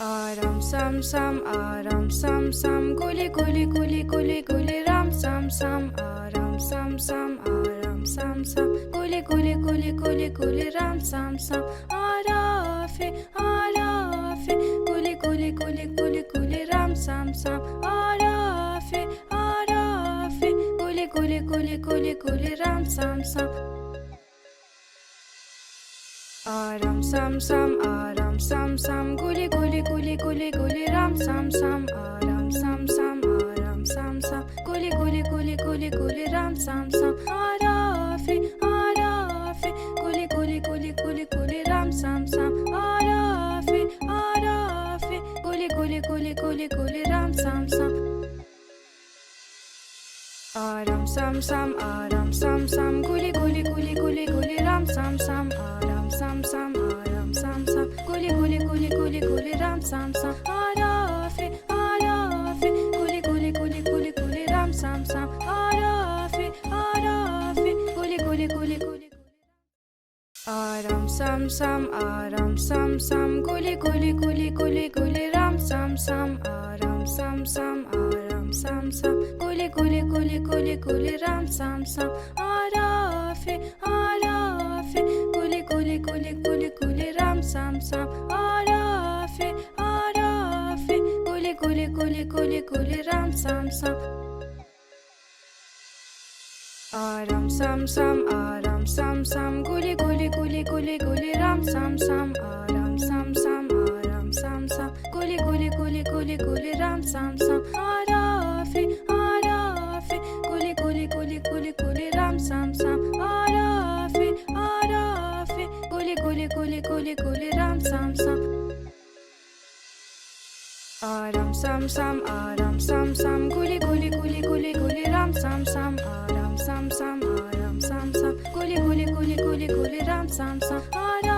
Aram sam sam aram sam sam guli guli guli guli guli ram sam sam aram sam sam aram sam sam guli guli guli guli guli ram sam sam arafi arafi guli guli guli guli guli ram sam sam arafi arafi guli guli guli guli guli ram sam sam Aram sam sam aram sam sam guli guli guli ram sam sam aram sam sam aram sam sam guli guli guli guli guli ram sam sam arafi arafi guli guli guli guli guli ram sam sam arafi arafi guli guli guli guli guli ram sam sam Aram sam sam aram sam sam guli guli guli guli guli ram sam sam aram guli ram sam sam arafi arafi guli guli guli guli guli ram sam sam arafi arafi guli guli guli guli Aram sam sam aram sam sam guli guli guli guli guli ram sam sam aram sam sam aram sam sam guli guli guli guli guli ram sam sam arafi arafi guli guli guli guli guli ram sam sam guli guli guli ram sam sam. Aram sam sam aram sam sam. Guli guli guli guli guli ram sam sam. Aram sam sam aram sam sam. Guli guli guli guli guli ram sam sam. Arafi Aram sam sam aram sam sam guli guli guli guli guli ram sam sam aram sam sam aram sam sam guli guli guli guli guli ram sam sam aram